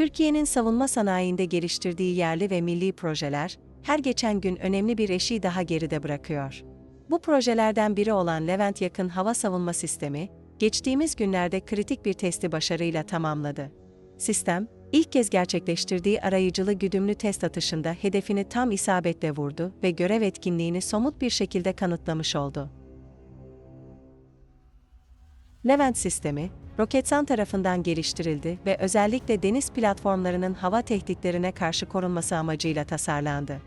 Türkiye'nin savunma sanayinde geliştirdiği yerli ve milli projeler, her geçen gün önemli bir eşiği daha geride bırakıyor. Bu projelerden biri olan Levent Yakın Hava Savunma Sistemi, geçtiğimiz günlerde kritik bir testi başarıyla tamamladı. Sistem, ilk kez gerçekleştirdiği arayıcılı güdümlü test atışında hedefini tam isabetle vurdu ve görev etkinliğini somut bir şekilde kanıtlamış oldu. Levent sistemi, Roketsan tarafından geliştirildi ve özellikle deniz platformlarının hava tehditlerine karşı korunması amacıyla tasarlandı.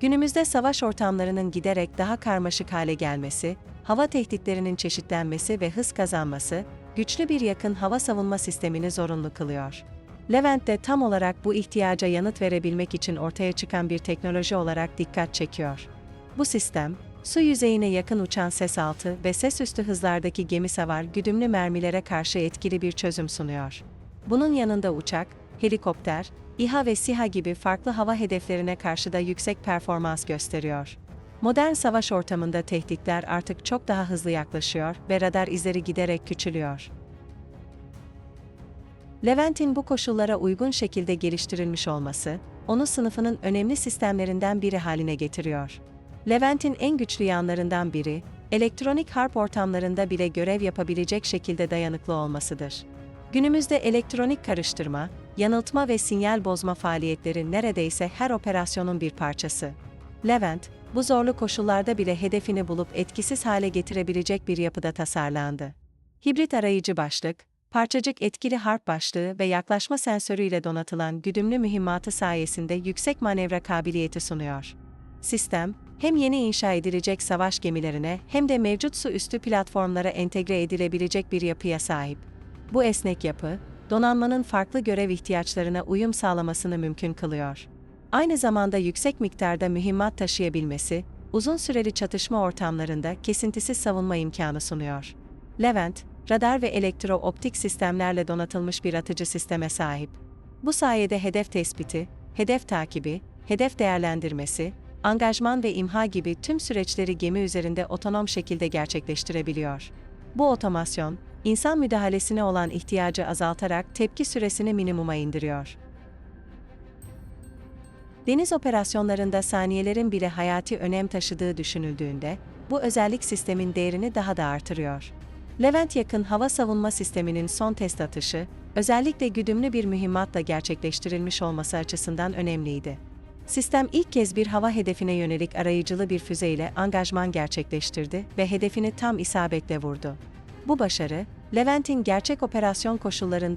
Günümüzde savaş ortamlarının giderek daha karmaşık hale gelmesi, hava tehditlerinin çeşitlenmesi ve hız kazanması, güçlü bir yakın hava savunma sistemini zorunlu kılıyor. Levent de tam olarak bu ihtiyaca yanıt verebilmek için ortaya çıkan bir teknoloji olarak dikkat çekiyor. Bu sistem, su yüzeyine yakın uçan ses altı ve ses üstü hızlardaki gemi savar güdümlü mermilere karşı etkili bir çözüm sunuyor. Bunun yanında uçak, helikopter, İHA ve SİHA gibi farklı hava hedeflerine karşı da yüksek performans gösteriyor. Modern savaş ortamında tehditler artık çok daha hızlı yaklaşıyor ve radar izleri giderek küçülüyor. Levent'in bu koşullara uygun şekilde geliştirilmiş olması, onu sınıfının önemli sistemlerinden biri haline getiriyor. Levent'in en güçlü yanlarından biri, elektronik harp ortamlarında bile görev yapabilecek şekilde dayanıklı olmasıdır. Günümüzde elektronik karıştırma, yanıltma ve sinyal bozma faaliyetleri neredeyse her operasyonun bir parçası. Levent, bu zorlu koşullarda bile hedefini bulup etkisiz hale getirebilecek bir yapıda tasarlandı. Hibrit arayıcı başlık, parçacık etkili harp başlığı ve yaklaşma sensörüyle donatılan güdümlü mühimmatı sayesinde yüksek manevra kabiliyeti sunuyor. Sistem, hem yeni inşa edilecek savaş gemilerine hem de mevcut su üstü platformlara entegre edilebilecek bir yapıya sahip. Bu esnek yapı, donanmanın farklı görev ihtiyaçlarına uyum sağlamasını mümkün kılıyor. Aynı zamanda yüksek miktarda mühimmat taşıyabilmesi, uzun süreli çatışma ortamlarında kesintisiz savunma imkanı sunuyor. Levent, radar ve elektro-optik sistemlerle donatılmış bir atıcı sisteme sahip. Bu sayede hedef tespiti, hedef takibi, hedef değerlendirmesi, angajman ve imha gibi tüm süreçleri gemi üzerinde otonom şekilde gerçekleştirebiliyor. Bu otomasyon, insan müdahalesine olan ihtiyacı azaltarak tepki süresini minimuma indiriyor. Deniz operasyonlarında saniyelerin bile hayati önem taşıdığı düşünüldüğünde, bu özellik sistemin değerini daha da artırıyor. Levent yakın hava savunma sisteminin son test atışı, özellikle güdümlü bir mühimmatla gerçekleştirilmiş olması açısından önemliydi. Sistem ilk kez bir hava hedefine yönelik arayıcılı bir füzeyle angajman gerçekleştirdi ve hedefini tam isabetle vurdu. Bu başarı, Levent'in gerçek operasyon koşullarında